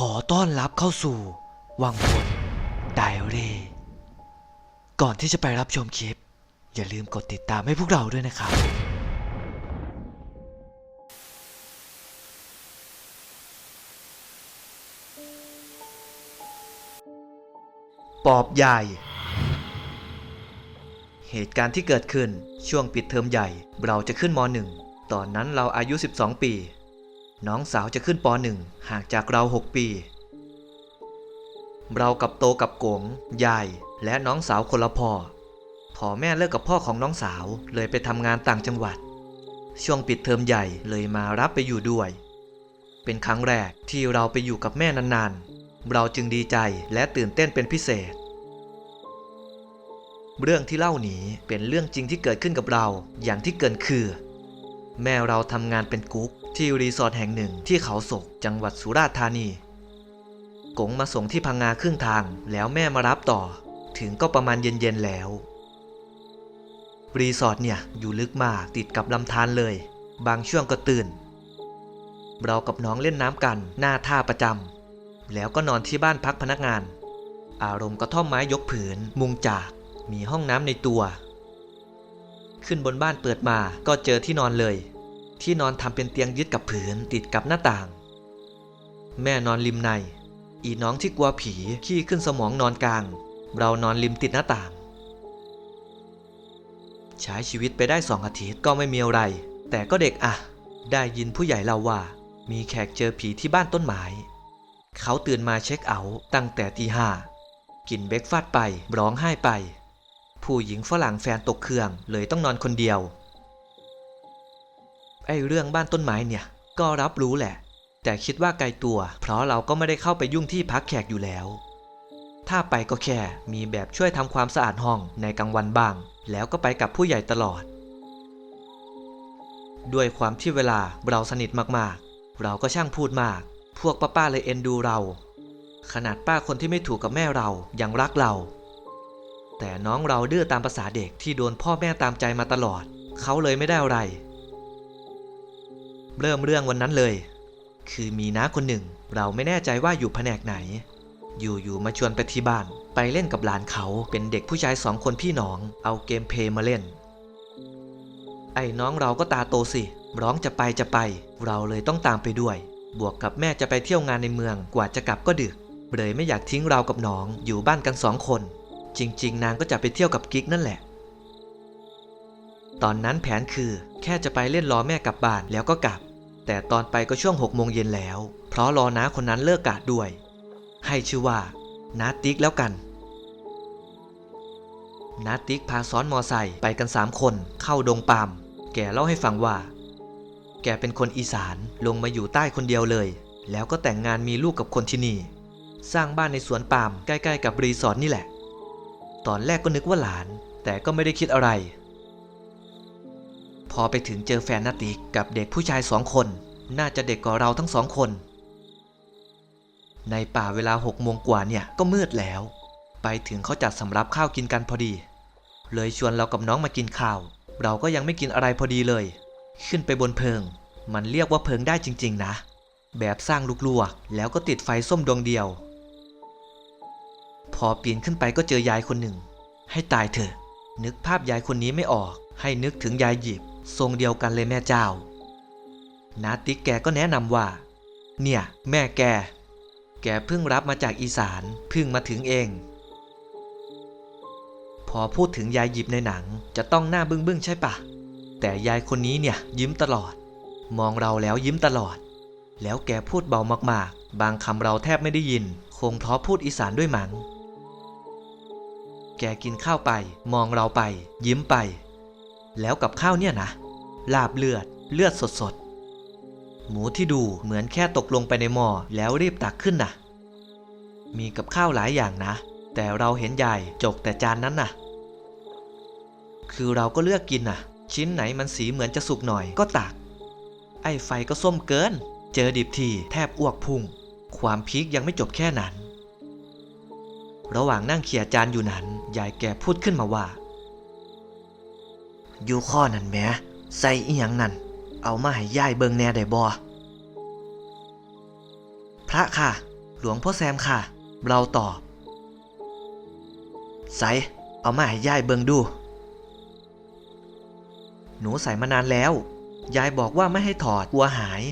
ขอต้อนรับเข้าสู่ วังวนไดอารี่ก่อนที่จะไปรับชมคลิป อย่าลืมกดติดตามให้พวกเราด้วยนะครับ ปอบใหญ่ เหตุการณ์ที่เกิดขึ้นช่วงปิดเทอมใหญ่ เราจะขึ้นม .1 ตอนนั้นเราอายุ 12 ปี น้องสาวจะขึ้นป .1 ห่างจากเรา 6 ปี เรากับโตกับโกงยาย และน้องสาวคนละพ่อพอแม่เลิกกับพ่อของน้องสาวเลยไปทำงานต่างจังหวัด ช่วงปิดเทอมใหญ่เลยมารับไปอยู่ด้วย เป็นครั้งแรกที่เราไปอยู่กับแม่นานๆ เราจึงดีใจและตื่นเต้นเป็นพิเศษ เรื่องที่เล่านี้เป็นเรื่องจริงที่เกิดขึ้นกับเราอย่างที่เกินคือ แม่เราทำงานเป็นกุ๊กที่รีสอร์ทแห่งหนึ่งที่เขาศกจังหวัดสุราษฎร์ธานี กงมาส่งที่พังงาครึ่งทาง แล้วแม่มารับต่อ ถึงก็ประมาณเย็นๆแล้ว รีสอร์ทเนี่ยอยู่ลึกมากติดกับลำธารเลย บางช่วงก็ตื่น เรากับน้องเล่นน้ำกันหน้าท่าประจำแล้วก็นอนที่บ้านพักพนักงาน อารมณ์กระท่อมไม้ยกผืน มุงจาก มีห้องน้ำในตัว ขึ้นบนบ้านเปิดมาก็เจอที่นอนเลย ที่นอนทำเป็นเตียงยึดกับผืนติดกับหน้าต่าง แม่นอนริมใน อีน้องที่กลัวผีขี้ขึ้นสมองนอนกลาง เรานอนริมติดหน้าต่าง ใช้ชีวิตไปได้สองอาทิตย์ก็ไม่มีอะไร แต่ก็เด็กอะได้ยินผู้ใหญ่เล่าว่า มีแขกเจอผีที่บ้านต้นไม้เขาตื่นมาเช็คเอาท์ตั้งแต่ตีห้ากินเบรกฟาสต์ไปร้องไห้ไป ผู้หญิงฝรั่งแฟนตกเครื่อง เลยต้องนอนคนเดียว ไอ้เรื่องบ้านต้นไม้เนี่ย ก็รับรู้แหละ แต่คิดว่าไกลตัว เพราะเราก็ไม่ได้เข้าไปยุ่งที่พักแขกอยู่แล้ว ถ้าไปก็แค่มีแบบช่วยทำความสะอาดห้องในกลางวันบ้าง แล้วก็ไปกับผู้ใหญ่ตลอด ด้วยความที่เวลาเราสนิทมากๆ เราก็ช่างพูดมาก พวกป้าๆเลยเอ็นดูเรา ขนาดป้าคนที่ไม่ถูกกับแม่เรายังรักเรา แต่น้องเราดื้อตามภาษาเด็กที่โดนพ่อแม่ตามใจมาตลอด เขาเลยไม่ได้อะไร เริ่มเรื่องวันนั้นเลย คือมีน้าคนหนึ่ง เราไม่แน่ใจว่าอยู่แผนกไหน อยู่ๆมาชวนไปที่บ้าน ไปเล่นกับหลานเขาเป็นเด็กผู้ชายสองคนพี่น้อง เอาเกมเพย์มาเล่น ไอ้น้องเราก็ตาโตสิ ร้องจะไปจะไป เราเลยต้องตามไปด้วย บวกกับแม่จะไปเที่ยวงานในเมืองกว่าจะกลับก็ดึกเลยไม่อยากทิ้งเรากับน้องอยู่บ้านกันสองคน จริง ๆ นางก็จะไปเที่ยวกับกิ๊กนั่นแหละ ตอนนั้นแผนคือแค่จะไปเล่นรอแม่กลับบ้านแล้วก็กลับ แต่ตอนไปก็ช่วงหกโมงเย็นแล้ว เพราะรอน้าคนนั้นเลิกกะด้วย ให้ชื่อว่าน้าติ๊กแล้วกันนาติ๊กพาซ้อนมอไซค์ไปกันสามคนเข้าดงปาม แกเล่าให้ฟังว่า แกเป็นคนอีสานลงมาอยู่ใต้คนเดียวเลย แล้วก็แต่งงานมีลูกกับคนที่นี่ สร้างบ้านในสวนปามใกล้ ๆ กับรีสอร์ทนี่แหละ ตอนแรกก็นึกว่าหลาน แต่ก็ไม่ได้คิดอะไร พอไปถึงเจอแฟนนาติกกับเด็กผู้ชายสองคน น่าจะเด็กกว่าเราทั้งสองคน ในป่าเวลาหกโมงกว่าเนี่ยก็มืดแล้ว ไปถึงเขาจัดสำรับข้าวกินกันพอดี เลยชวนเรากับน้องมากินข้าว เราก็ยังไม่กินอะไรพอดีเลย ขึ้นไปบนเพิง มันเรียกว่าเพิงได้จริง ๆ นะ แบบสร้างลูกลวกแล้วก็ติดไฟส้มดวงเดียว พอปีนขึ้นไปก็เจอยายคนหนึ่ง ให้ตายเถอะ นึกภาพยายคนนี้ไม่ออก ให้นึกถึงยายหยิบ ทรงเดียวกันเลยแม่เจ้านาติ๊กแกก็แนะนำว่า เนี่ย แม่แก แกเพิ่งรับมาจากอีสานเพิ่งมาถึงเอง พอพูดถึงยายหยิบในหนังจะต้องหน้าบึ้งบึ้งๆใช่ปะแต่ยายคนนี้เนี่ยยิ้มตลอด มองเราแล้วยิ้มตลอด แล้วแกพูดเบามากๆ บางคำเราแทบไม่ได้ยิน คงเพราะพูดอีสานด้วยมั้ง แกกินข้าวไป มองเราไป ยิ้มไป แล้วกับข้าวเนี่ยนะ ลาบเลือด เลือดสดๆหมูที่ดูเหมือนแค่ตกลงไปในหม้อแล้วรีบตักขึ้นนะมีกับข้าวหลายอย่างนะ แต่เราเห็นยายจกแต่จานนั้นน่ะคือเราก็เลือกกินน่ะชิ้นไหนมันสีเหมือนจะสุกหน่อยก็ตัก ไอ้ไฟก็ส้มเกิน เจอดิบทีแทบอ้วกพุ่ง ความพีคยังไม่จบแค่นั้น ระหว่างนั่งเขี่ยจานอยู่นั้น ยายแกพูดขึ้นมาว่า อยู่ข้อนั่นแหมใส่อีหยังนั่น เอามาให้ยายเบิงแน่ได้บ่พระค่ะ หลวงพ่อแซมค่ะ เราตอบใส่เอามาให้ยายเบิงดู หนูใส่มานานแล้ว ยายบอกว่าไม่ให้ถอดกลัวหาย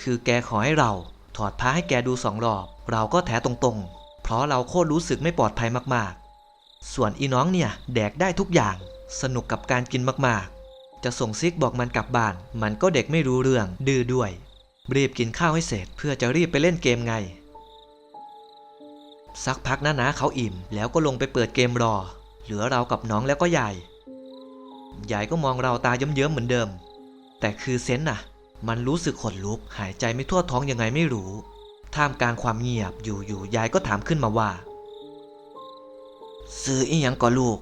คือแกขอให้เรา ถอดผ้าให้แกดูสองรอบ เราก็แถตรงๆ เพราะเราโคตรรู้สึกไม่ปลอดภัยมากๆ ส่วนอีน้องเนี่ยแดกได้ทุกอย่าง สนุกกับการกินมากๆ จะส่งซิกบอกมันกลับบ้าน มันก็เด็กไม่รู้เรื่อง ดื้อด้วย รีบกินข้าวให้เสร็จ เพื่อจะรีบไปเล่นเกมไง สักพักนะนะเขาอิ่ม แล้วก็ลงไปเปิดเกมรอ เหลือเรากับน้องแล้วก็ยายยายก็มองเราตาเยิ้มๆเหมือนเดิม แต่คือเซนน่ะ มันรู้สึกขนลุกหายใจไม่ทั่วท้องยังไงไม่รู้ ท่ามกลางความเงียบอยู่ๆยายก็ถามขึ้นมาว่า ซื้ออีหยังก่อลูก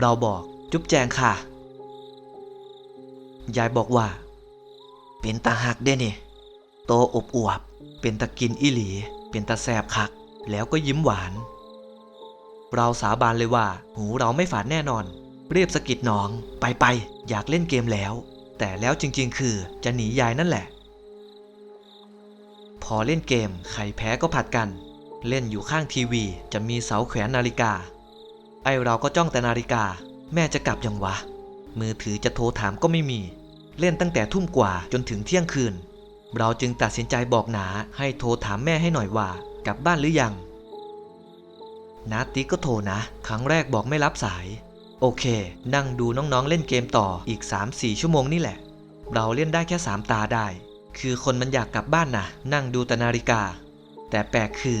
เราบอกจุ๊บแจงค่ะ ยายบอกว่า เป็นตาหักเด้นี่โตอบอวบ เป็นตะกินอีหลี เป็นตาแสบคัก แล้วก็ยิ้มหวาน เราสาบานเลยว่า หูเราไม่ฝาดแน่นอน เรียบสกิดน้อง ไปไปๆอยากเล่นเกมแล้ว แต่แล้วจริงๆ คือจะหนียายนั่นแหละ พอเล่นเกมใครแพ้ก็ผัดกัน เล่นอยู่ข้างทีวีจะมีเสาแขวนนาฬิกา ไอเราก็จ้องแต่นาฬิกา แม่จะกลับยังวะ มือถือจะโทรถามก็ไม่มี เล่นตั้งแต่ทุ่มกว่าจนถึงเที่ยงคืน เราจึงตัดสินใจบอกหนาให้โทรถามแม่ให้หน่อยว่ากลับบ้านหรือยังนาติ๊กก็โทรนะ ครั้งแรกบอกไม่รับสาย โอเค นั่งดูน้องๆเล่นเกมต่ออีก 3-4 ชั่วโมงนี่แหละ เราเล่นได้แค่ 3 ตาได้ คือคนมันอยากกลับบ้านนะนั่งดูแต่นาฬิกา แต่แปลกคือ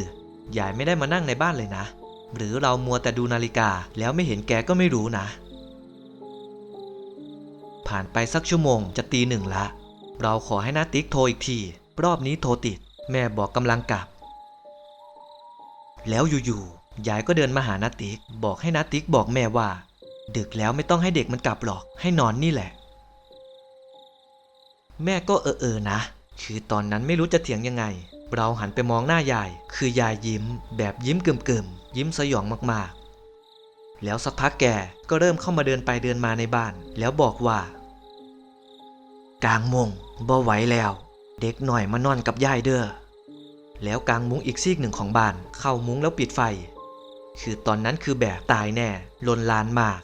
ยายไม่ได้มานั่งในบ้านเลยนะ หรือเรามัวแต่ดูนาฬิกาแล้วไม่เห็นแกก็ไม่รู้นะ ผ่านไปสักชั่วโมงจะตีหนึ่งละ เราขอให้นาติ๊กโทรอีกที รอบนี้โทรติด แม่บอกกำลังกลับ แล้วอยู่ๆยายก็เดินมาหานาติ๊กบอกให้นาติ๊กบอกแม่ว่า ดึกแล้วไม่ต้องให้เด็กมันกลับหรอก ให้นอนนี่แหละ แม่ก็เออเออนะ คือตอนนั้นไม่รู้จะเถียงยังไง เราหันไปมองหน้ายาย คือยายยิ้ม แบบยิ้มเกิมๆ ยิ้มสยองมากๆ แล้วสักพักแกก็เริ่มเข้ามาเดินไปเดินมาในบ้าน แล้วบอกว่า กลางมงบ่ไหวแล้ว เด็กหน่อยมานอนกับยายเด้อแล้วกลางมุ้งอีกซีกหนึ่งของบ้าน เข้ามุ้งแล้วปิดไฟ คือตอนนั้นคือแบบตายแน่ ลนลานมาก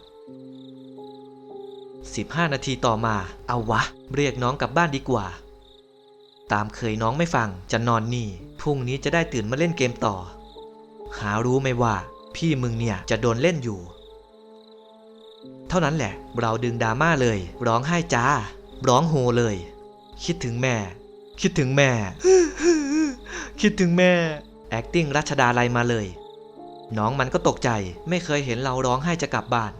15 นาทีต่อมา เอาวะ เรียกน้องกลับบ้านดีกว่า ตามเคยน้องไม่ฟังจะนอนนี่ พรุ่งนี้จะได้ตื่นมาเล่นเกมต่อ หารู้ไหมว่า พี่มึงเนี่ยจะโดนเล่นอยู่ เท่านั้นแหละ เราดึงดราม่าเลย ร้องไห้จ้า ร้องโฮเลย คิดถึงแม่ คิดถึงแม่ คิดถึงแม่ acting รัชดาลัยมาเลย น้องมันก็ตกใจไม่เคยเห็นเราร้องไห้จะกลับบ้าน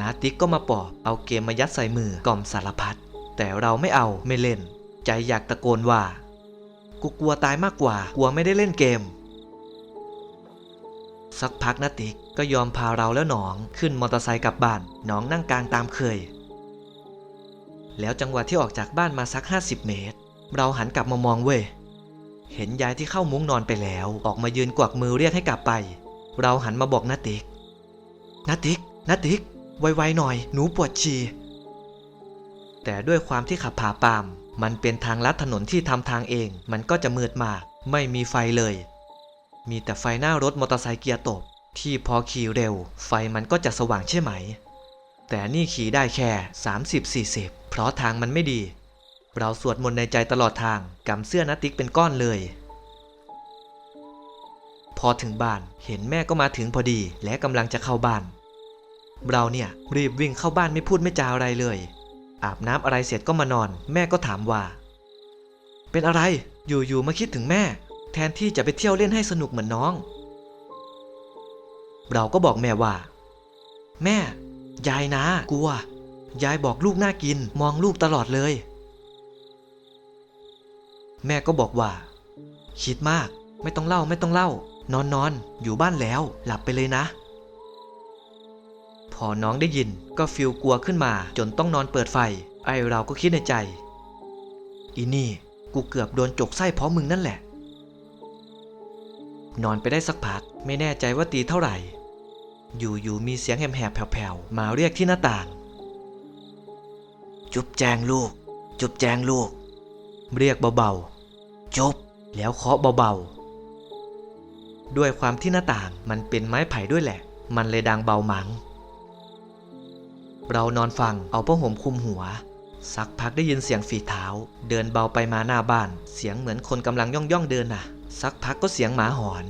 นาติ๊กก็มาปอบ เอาเกมมายัดใส่มือกล่อมสารพัด แต่เราไม่เอาไม่เล่น ใจอยากตะโกนว่า กูกลัวตายมากกว่า กลัวไม่ได้เล่นเกม สักพักนาติ๊กก็ยอมพาเราแล้วหนองขึ้นมอเตอร์ไซค์กลับบ้านหนองนั่งกลางตามเคย แล้วจังหวะที่ออกจากบ้านมาสัก 50 เมตร เราหันกลับมามองเว้ยเห็นยายที่เข้ามุ้งนอนไปแล้ว ออกมายืนกวักมือเรียกให้กลับไป เราหันมาบอกนาติ๊กนาติ๊กนาติ๊ก ไวๆหน่อย หนูปวดฉี่ แต่ด้วยความที่ขับผ่าปาม มันเป็นทางลัดถนนที่ทำทางเอง มันก็จะมืดมาก ไม่มีไฟเลย มีแต่ไฟหน้ารถมอเตอร์ไซค์เกียร์ตก ที่พอขี่เร็ว ไฟมันก็จะสว่างใช่ไหม แต่นี่ขี่ได้แค่ 30-40 เพราะทางมันไม่ดี เราสวดมนต์ในใจตลอดทางกำเสื้อนาติ๊กเป็นก้อนเลยพอถึงบ้านเห็นแม่ก็มาถึงพอดีและกำลังจะเข้าบ้าน เราเนี่ยรีบวิ่งเข้าบ้านไม่พูดไม่จาอะไรเลย อาบน้ำอะไรเสร็จก็มานอน แม่ก็ถามว่า เป็นอะไรอยู่ๆมาคิดถึงแม่ แทนที่จะไปเที่ยวเล่นให้สนุกเหมือนน้อง เราก็บอกแม่ว่า แม่ ยายนะกลัว ยายบอกลูกน่ากินมองลูกตลอดเลย แม่ก็บอกว่า คิดมาก ไม่ต้องเล่าไม่ต้องเล่านอนนอนอยู่บ้านแล้ว หลับไปเลยนะ พอน้องได้ยินก็ฟิลกลัวขึ้นมา จนต้องนอนเปิดไฟ ไอเราก็คิดในใจ อีนี่ กูเกือบโดนจกไส้เพราะมึงนั่นแหละ นอนไปได้สักพัก ไม่แน่ใจว่าตีเท่าไหร่ อยู่ๆมีเสียงแหบๆแผ่วๆ มาเรียกที่หน้าต่าง จุบแจงลูก จุบแจงลูก เรียกเบาๆ จุบ แล้วเคาะเบาๆ ด้วยความที่หน้าต่างมันเป็นไม้ไผ่ด้วยแหละ มันเลยดังเบาหมัง เรานอนฟังเอาผ้าห่มคลุมหัว สักพักได้ยินเสียงฝีเท้า เดินเบาไปมาหน้าบ้าน เสียงเหมือนคนกำลังย่องย่องเดินน่ะ สักพักก็เสียงหมาหอน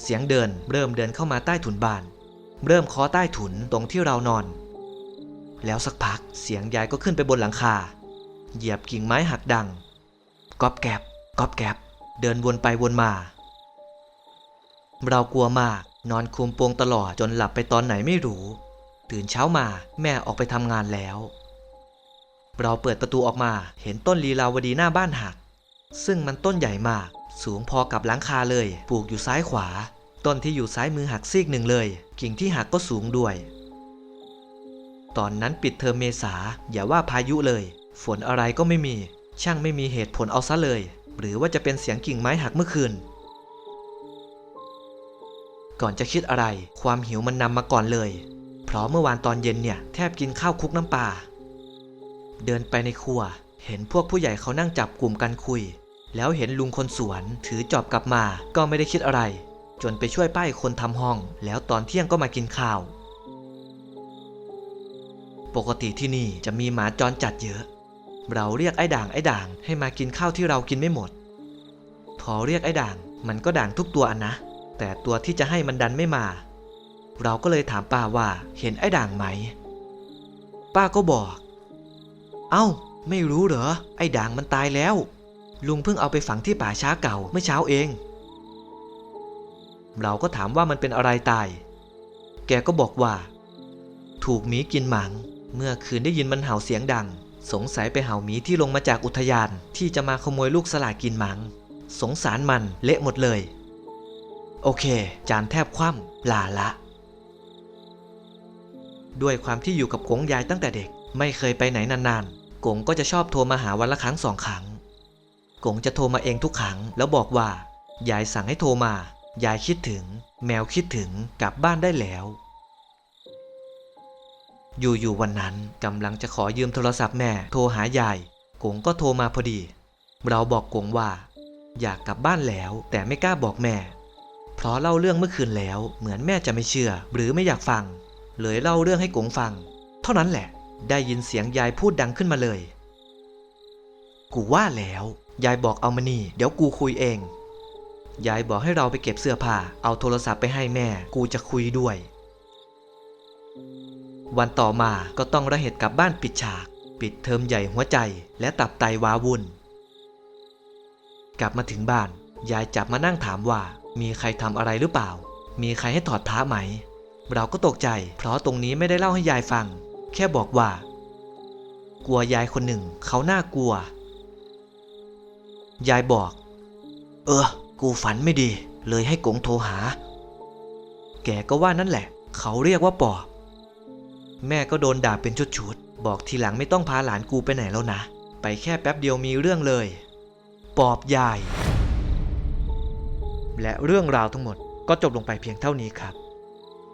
เสียงเดินเริ่มเดินเข้ามาใต้ถุนบ้าน เริ่มเคาะใต้ถุนตรงที่เรานอน แล้วสักพักเสียงยายก็ขึ้นไปบนหลังคา เหยียบกิ่งไม้หักดังกอบแกบกอบแกบเดินวนไปวนมา เรากลัวมาก นอนคลุมโปงตลอดจนหลับไปตอนไหนไม่รู้ ตื่นเช้ามาแม่ออกไปทำงานแล้ว เราเปิดประตูออกมาเห็นต้นลีลาวดีหน้าบ้านหัก ซึ่งมันต้นใหญ่มาก สูงพอกับหลังคาเลย ปลูกอยู่ซ้ายขวา ต้นที่อยู่ซ้ายมือหักซีกหนึ่งเลย กิ่งที่หักก็สูงด้วย ตอนนั้นปิดเทอมเมษาอย่าว่าพายุเลย ฝนอะไรก็ไม่มี ช่างไม่มีเหตุผลเอาซะเลย หรือว่าจะเป็นเสียงกิ่งไม้หักเมื่อคืนก่อนจะคิดอะไร ความหิวมันนำมาก่อนเลย เพราะเมื่อวานตอนเย็นเนี่ยแทบกินข้าวคุกน้ำปลาเดินไปในครัว เห็นพวกผู้ใหญ่เขานั่งจับกลุ่มกันคุย แล้วเห็นลุงคนสวน ถือจอบกลับมาก็ไม่ได้คิดอะไร จนไปช่วยป้าอีกคนทำห้อง แล้วตอนเที่ยงก็มากินข้าว ปกติที่นี่จะมีหมาจรจัดเยอะ เราเรียกไอ้ด่างไอ้ด่างให้มากินข้าวที่เรากินไม่หมด พอเรียกไอ้ด่างมันก็ด่างทุกตัวอันนะ แต่ตัวที่จะให้มันดันไม่มา เราก็เลยถามป้าว่าเห็นไอ้ด่างไหม ป้าก็บอก เอ้า ไม่รู้เหรอ ไอ้ด่างมันตายแล้ว ลุงเพิ่งเอาไปฝังที่ป่าช้าเก่าเมื่อเช้าเอง เราก็ถามว่ามันเป็นอะไรตาย แกก็บอกว่า ถูกหมีกินหมัง เมื่อคืนได้ยินมันเห่าเสียงดัง สงสัยไปเห่าหมีที่ลงมาจากอุทยานที่จะมาขโมยลูกสลากกินหมัง สงสารมันเละหมดเลย โอเค จานแทบคว่ำลาละ ด้วยความที่อยู่กับกงยายตั้งแต่เด็ก ไม่เคยไปไหนนานๆกงก็จะชอบโทรมาหาวันละครั้งสองครั้งกงจะโทรมาเองทุกครั้งแล้วบอกว่า ยายสั่งให้โทรมา ยายคิดถึง แมวคิดถึงกลับบ้านได้แล้ว อยู่ๆวันนั้นกำลังจะขอยืมโทรศัพท์แม่ โทรหายายกงก็โทรมาพอดี เราบอกกงว่า อยากกลับบ้านแล้วแต่ไม่กล้าบอกแม่ เพราะเล่าเรื่องเมื่อคืนแล้วเหมือนแม่จะไม่เชื่อ หรือไม่อยากฟัง เลยเล่าเรื่องให้กงฟัง เท่านั้นแหละ ได้ยินเสียงยายพูดดังขึ้นมาเลย กูว่าแล้ว ยายบอกเอามานี่ เดี๋ยวกูคุยเอง ยายบอกให้เราไปเก็บเสื้อผ้า เอาโทรศัพท์ไปให้แม่ กูจะคุยด้วย วันต่อมาก็ต้องระเหตุกลับบ้านปิดฉาก ปิดเทอมใหญ่หัวใจ และตับไตวาวุ่น กลับมาถึงบ้าน ยายจับมานั่งถามว่า มีใครทำอะไรหรือเปล่า มีใครให้ถอดพระไหม เราก็ตกใจ เพราะตรงนี้ไม่ได้เล่าให้ยายฟัง แค่บอกว่า กลัวยายคนหนึ่ง เขาน่ากลัว ยายบอก เออ กูฝันไม่ดี เลยให้กงโทรหา แกก็ว่านั่นแหละ เขาเรียกว่าปอบ แม่ก็โดนด่าเป็นชุดๆ บอกทีหลังไม่ต้องพาหลานกูไปไหนแล้วนะ ไปแค่แป๊บเดียวมีเรื่องเลย ปอบยาย และเรื่องราวทั้งหมดก็จบลงไปเพียงเท่านี้ครับ